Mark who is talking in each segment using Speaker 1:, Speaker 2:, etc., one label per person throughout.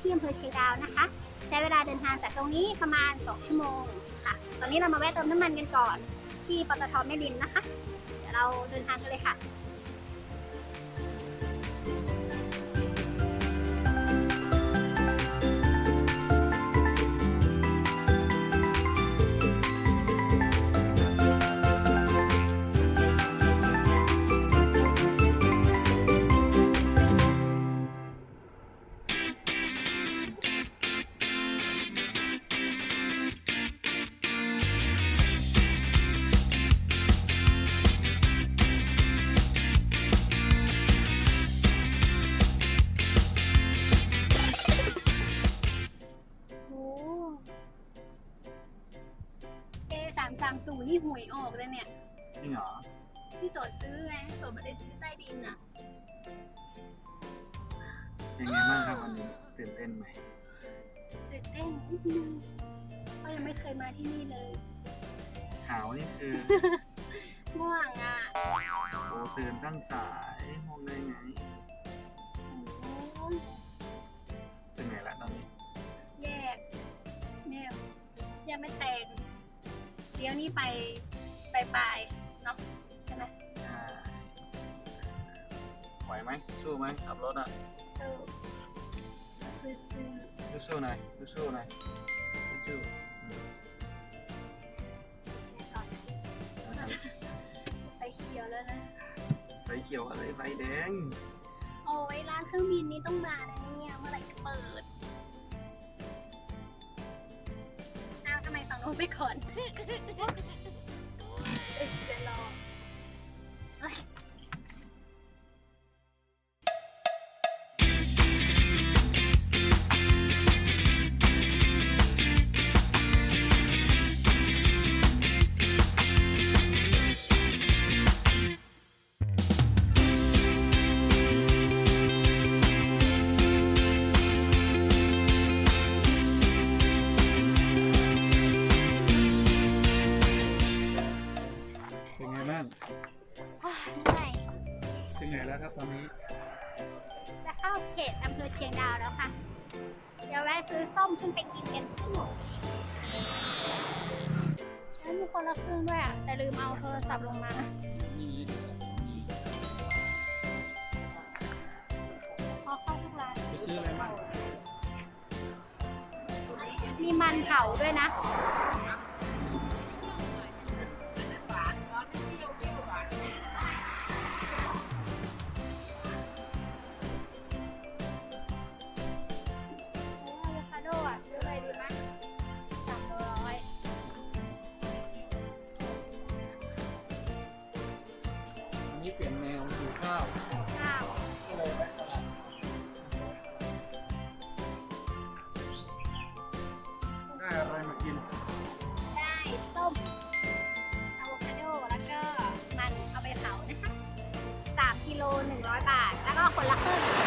Speaker 1: ที่อำเภอเชียงดาวนะคะ ใช้เวลาเดินทางจากตรงนี้ประมาณ 2 ชั่วโมงค่ะ ตอนนี้เรามาแวะเติมน้ำมันกันก่อน ที่ปตทแม่ริมนะคะ เดี๋ยวเราเดินทางกันเลยค่ะ วยออกเลยเนี่ย
Speaker 2: จริงเหรอ
Speaker 1: ที่โสดซื้อไงโสดไม่ได้ซื้อใต้ดินอะ
Speaker 2: เป็นไงบ้างครับวันนี้ตื่นเต้นไหม
Speaker 1: ตื่นเต้นนิดนึงเพราะยังไม่เคยมาที่นี่เลย
Speaker 2: ขาวนี่คือ
Speaker 1: ง่วงอะ
Speaker 2: โอ้ตื่นตั้งสายมองได้ไง
Speaker 1: โอ้ย
Speaker 2: เป็นไงละตอนนี้
Speaker 1: แยกเนี่ยยังไม่แต่ง เดี๋ยวนี้ไปไปปลายๆเนาะใช่ไหม
Speaker 2: อ่าไหวไหมสู้ไหมขับรถอะ
Speaker 1: สู้ซื้อซื้อ
Speaker 2: สู้ๆหน่อยสู้ๆหน่อยสู้ๆอืม
Speaker 1: ไปเขียวแล้วนะ
Speaker 2: ไฟเขียวอะไรไฟแดง
Speaker 1: โอ้ยร้านเครื่องบินนี้ต้องมาแล้วเนี่ย เมื่อไหร่จะเปิด อ้าวทำไมฝั่งโน้นไปก่อนเอ๊ะเดี๋ยวรอ เข้าเขตอำเภอเชียงดาวแล้วค่ะ เดี๋ยวแวะซื้อส้มขึ้นไปกินกันที่หมู่แล้วมีคนละครึ่งด้วยอะ แต่ลืมเอาโทรศัพท์ลงมาพอเข้าทุกร้าน
Speaker 2: ไปซื้ออะไรบ้าง
Speaker 1: มีมันเผาด้วยนะ 100 บาท แล้วก็คนละครึ่ง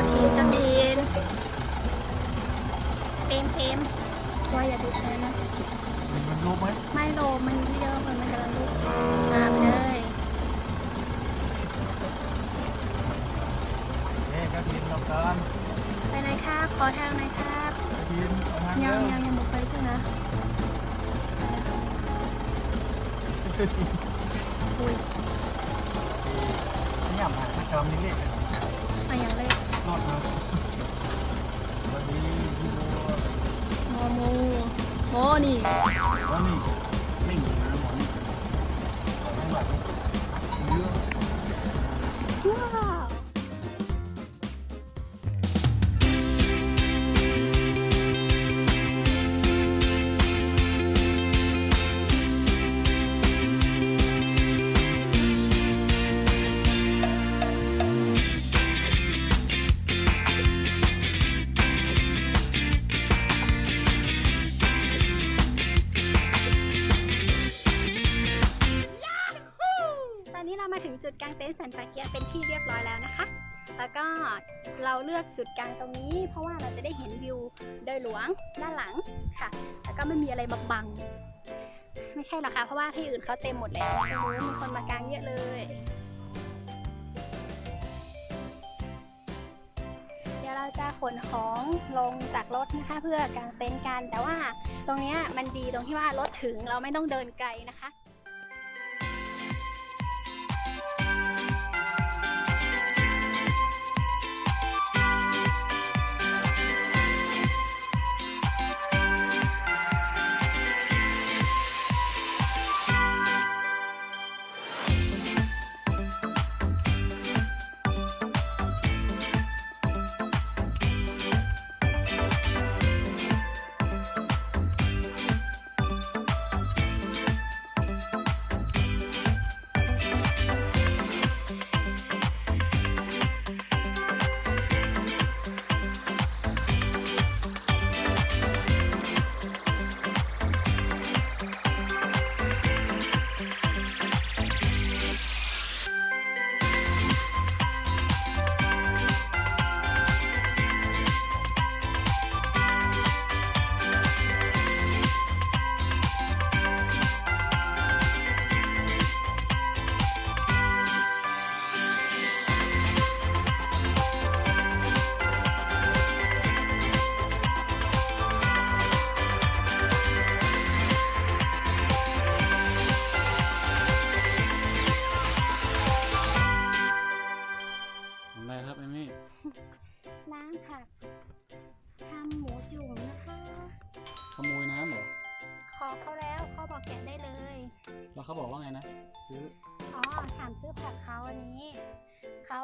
Speaker 1: าทีนเจ้าทีนเพมเพมว่าอย่าดูแพ้นะ
Speaker 2: มันรู้ไหม
Speaker 1: ไม่โลมันเยอะมันมันกำลังลุกมาไปเลย
Speaker 2: เอ๊ะกระถินเรากัน
Speaker 1: ไปไหนครับขอทางหน่อยครับ
Speaker 2: กระถินเอาทาง
Speaker 1: ยัง
Speaker 2: เร็ว
Speaker 1: ยังยังหมดไปจ้ะนะอุ้ย
Speaker 2: นี่ยหมายจอมนี่เรียก
Speaker 1: มาอย่างเลย
Speaker 2: รอดมาวันนี้พี่
Speaker 1: โมโมโมนี่
Speaker 2: ว่านี่นี่งนะโมนี่ขอให้บเยอะ
Speaker 1: ว้า แล้วก็เราเลือกจุดกลางตรงนี้ เพราะว่าเราจะได้เห็นวิวโดยหลวงด้านหลังค่ะ แล้วก็ไม่มีอะไรมาบัง ไม่ใช่หรอกค่ะ เพราะว่าที่อื่นเขาเต็มหมดแล้วตรงนู้นมีคนมากางเยอะเลย เดี๋ยวเราจะขนของลงจากรถนะคะ เพื่อกางเต็นท์กัน แต่ว่าตรงนี้มันดีตรงที่ว่ารถถึงเราไม่ต้องเดินไกลนะคะ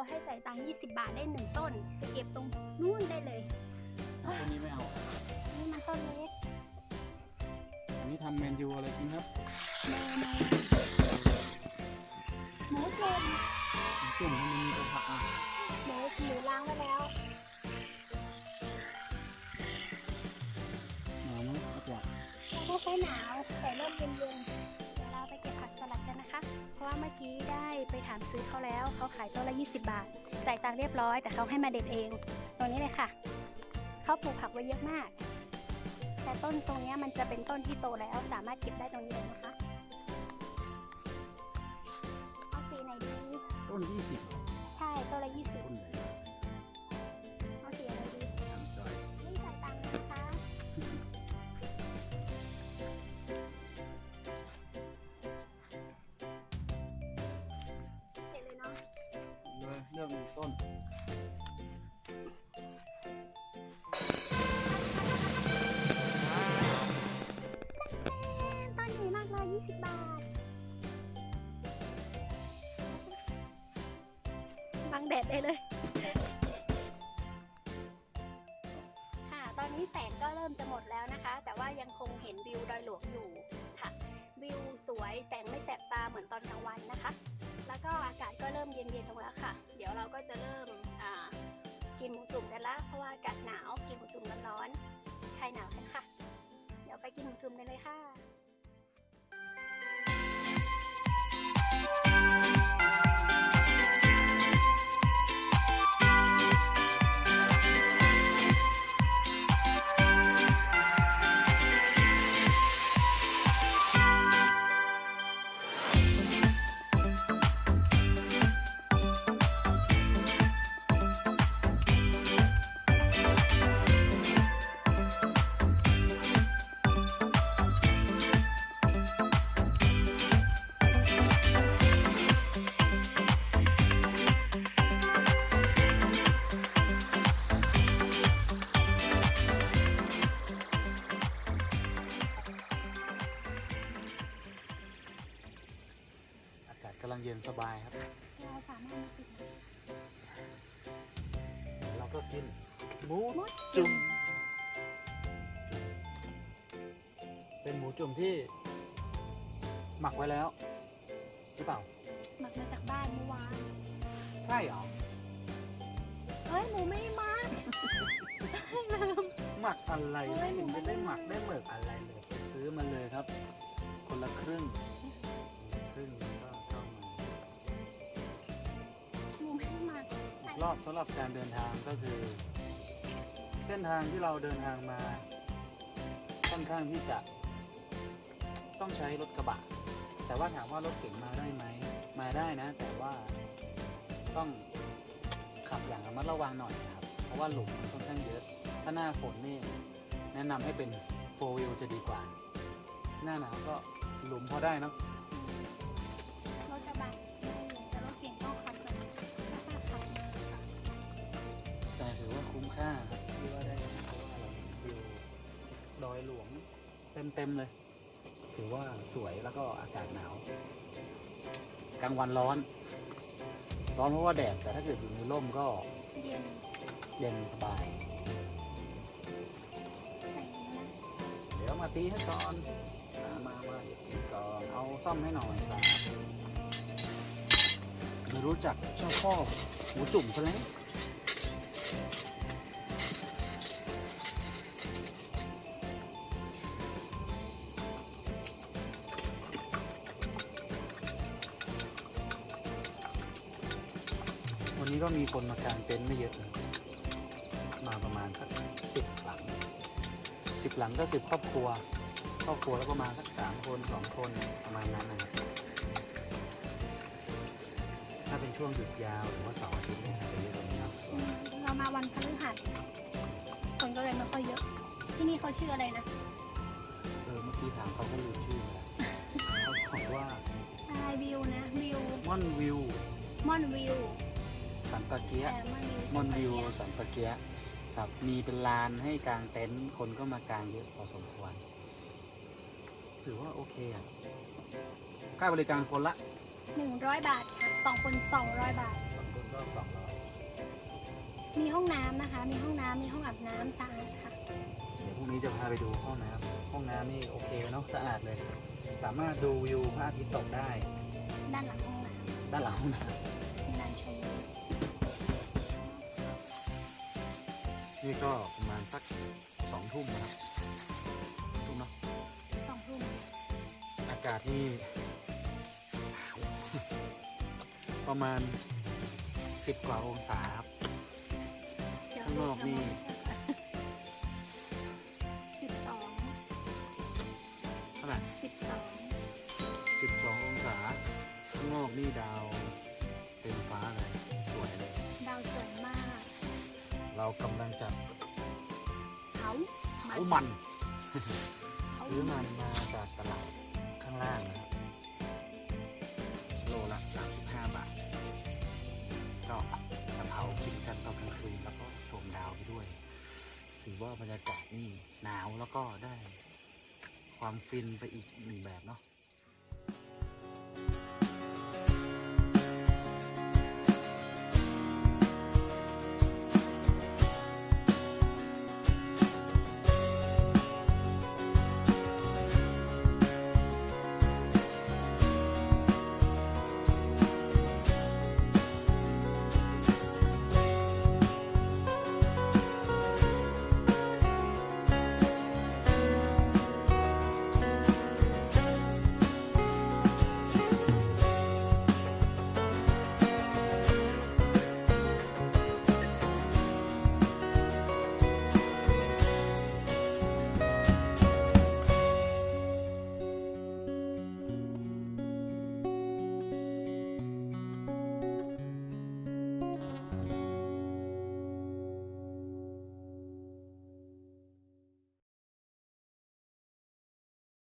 Speaker 1: ให้ใส่ตังค์20 บาทได้หนึ่งต้นไปเก็บตรงนู่นได้เลย
Speaker 2: แล้วคนนี้ไม่เอา
Speaker 1: นี่มันต้นเล็ก
Speaker 2: อันนี้ทำเมนูอะไรกินครับ
Speaker 1: เมนูหามซื้อเขาแล้วเขาขายต้นละ 20 บาทจ่ายตังค์เรียบร้อย แต่เขาให้มาเด็ดเอง ตรงนี้เลยค่ะเขาปลูกผักไว้เยอะมาก แต่ต้นตรงนี้มันจะเป็นต้นที่โตแล้วสามารถเก็บได้ตรงนี้เลยนะคะเอาสีไหนดี
Speaker 2: ต้นยี่สิบ
Speaker 1: ใช่ต้นละยี่สิบ
Speaker 2: ต้น
Speaker 1: ไหน เลยเลื
Speaker 2: อกหนึ่งต้น
Speaker 1: ต้นใหญ่มากเลย20 บาท บังแดดได้เลย ค่ะ ตอนนี้แสงก็เริ่มจะหมดแล้วนะคะ แต่ว่ายังคงเห็นวิวดอยหลวงอยู่ค่ะ วิวสวยแสงไม่แสบตาเหมือนตอนกลางวันนะคะ แล้วก็อากาศก็เริ่มเย็นๆลงแล้วค่ะ กินหมูจุ่มกันละเพราะว่าอากาศหนาวกินหมูจุ่มร้อนๆใครหนาวกันค่ะ เดี๋ยวไปกินหมูจุ่มกันเลยค่ะ
Speaker 2: ย็นสบายครับ
Speaker 1: เราสามารถมาติด
Speaker 2: เราก็กินหมู
Speaker 1: หมู
Speaker 2: จุ่มเป็นหมูจุ่มที่ หมักไว้แล้ว หรือเปล่า
Speaker 1: หมักมาจากบ้านเมื่อวาน
Speaker 2: ใช่เหรอ
Speaker 1: เฮ้ยหมูไม่มาลืม
Speaker 2: หมักอะไร
Speaker 1: เฮ้
Speaker 2: ไม่
Speaker 1: ยหมู
Speaker 2: เห็น
Speaker 1: ไม่
Speaker 2: จะได้
Speaker 1: ได้
Speaker 2: หมักได้เหมือกอะไรเลยไปซื้อมาเลยครับ คนละครึ่ง อบสำหรับการเดินทางก็คือ เส้นทางที่เราเดินทางมาค่อนข้างที่จะ ต้องใช้รถกระบะ แต่ว่าถามว่ารถเก๋งมาได้ไหม มาได้นะ แต่ว่าต้องขับอย่างระมัดระวังหน่อยนะครับ เพราะว่าหลุมมันค่อนข้างเยอะ ถ้าหน้าฝนนี่แนะนำให้เป็นโฟวิลจะดีกว่า หน้าหนาวก็หลุมพอได้เนอะ
Speaker 1: รถกระบะแต่รถเก่งต้อง
Speaker 2: ถือว่าคุ้มค่าครับที่ว่าได้เพราะว่าเราวิวดอยหลวงเต็มๆเลย ถือว่าสวยแล้วก็อากาศหนาวกลางวันร้อน ร้อนเพราะว่าแดดแต่ถ้าเกิดอยู่ในร่มก็
Speaker 1: เย็น
Speaker 2: เย็นสบาย
Speaker 1: ใส่นี้นะ
Speaker 2: เดี๋ยวมาตีให้ก่อนมามามาเดี๋ยวตีก่อนเอาซ่อมให้หน่อยครับไม่รู้จักเจ้าพ่อหมูจุ่มซะแล้ว ก็มีคนมากางเต็นท์ไม่เยอะนะมาประมาณสักสิบหลังสิบหลังก็สิบครอบครัว ครอบครัวแล้วประมาณสักสามคนสองคนประมาณนั้นนะครับถ้าเป็นช่วงหยุดยาวหรือว่าเสาร์อาทิตย์เนี่ยจะเยอะกว่านี้เนาะ
Speaker 1: อืมเรามาวันพฤหัสคนก็เลยไม่ค่อยเยอะ ที่นี่เขาชื่ออะไรนะ
Speaker 2: เออเมื่อกี้ถามเขาก็ลืมชื่อไปแล้วเขาบอกว่า
Speaker 1: อะไรวิวนะวิว
Speaker 2: ม่อนวิว
Speaker 1: มอนวิว
Speaker 2: สันปะเกียะ
Speaker 1: เออมอนวิว
Speaker 2: ม่อนวิวสันปะเกียะครับมีเป็นลานให้กางเต็นท์คนก็มากางเยอะพอสมควรถือว่าโอเคอะค่าบริการคนละ
Speaker 1: หนึ่งร้อยบาทค่ะสองคนสองร้อยบาท
Speaker 2: สองคนก็สองร้อย
Speaker 1: มีห้องน้ำนะคะ มีห้องน้ำมีห้องอาบน้ำสะอาดค่ะ
Speaker 2: เดี๋ยวพรุ่งนี้จะพาไปดูห้องน้ำห้องน้ำนี่โอเคเนาะสะอาดเลย สามารถดูวิวพระอาทิตย์ตกได้
Speaker 1: ด้านหลังห้องน้
Speaker 2: ด้านหลังห้องน้ำ
Speaker 1: นี่
Speaker 2: ก็ประมาณสักสองทุ่มนะครับทุ่มเนาะ
Speaker 1: สองทุ่ม
Speaker 2: อากาศนี่ประมาณสิบกว่าองศาครับ
Speaker 1: เดี๋ยว
Speaker 2: ข้างนอกนี่ เรากำลังจะ
Speaker 1: เขา
Speaker 2: เผามัน
Speaker 1: เขา
Speaker 2: ซื้อมันมาจากตลาดข้างล่างนะครับโลละ35บาท ก็จะเผากินกันตอนกลางคืนแล้วก็ชมดาวไปด้วย ถือว่าบรรยากาศนี่หนาวแล้วก็ได้ความฟินไปอีกหนึ่งแบบเนาะ